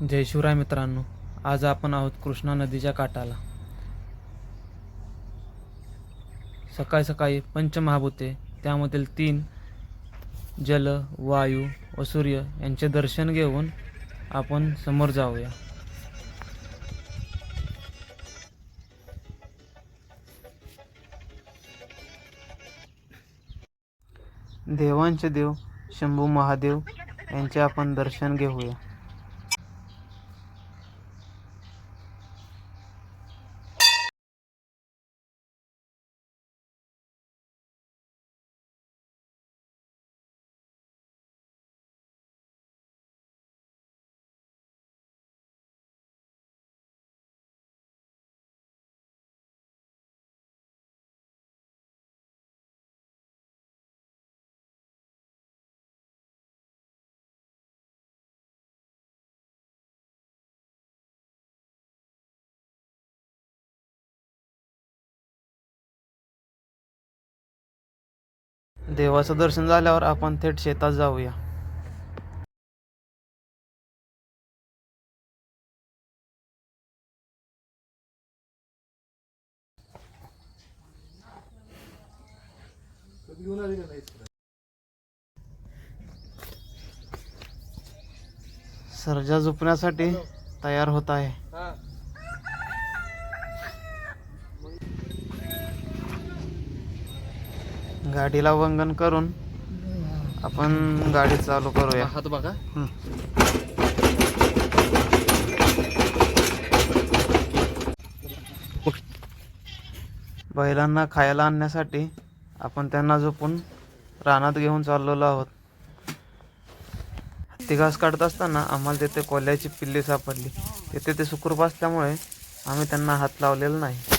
जय शिवराय मित्रांनो. आज आपण आहोत कृष्णा नदीच्या काठाला. सकाळी सकाळी पंचमहाभूते त्यामधील तीन जल वायू व सूर्य यांचे दर्शन घेऊन आपण समोर जाऊया. देवांचे देव शंभू महादेव यांचे आपण दर्शन घेऊया. देवाचं दर्शन झाल्यावर आपण थेट शेतात जाऊया. सर्जा झोपण्यासाठी तयार होत आहे. गाडीला वंगण करून आपण गाडी चालू करूया. हात बघा. बैलांना खायला आणण्यासाठी आपण त्यांना झोपून रानात घेऊन चाललेलो आहोत. हत्ती घास काढत असताना आम्हाला तिथे कोल्ह्याची पिल्ली सापडली. तिथे ते सुखरूप असल्यामुळे आम्ही त्यांना हात लावलेला नाही.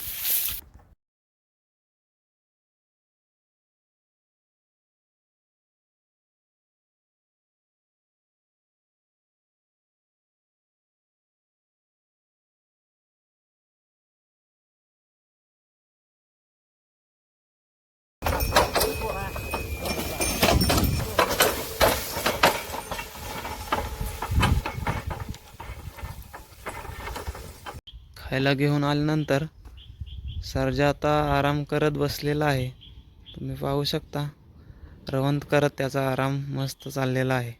खायला घेऊन आल्यानंतर सरजा आता आराम करत बसलेला आहे. तुम्ही पाहू शकता रवंत करत त्याचा आराम मस्त चाललेला आहे.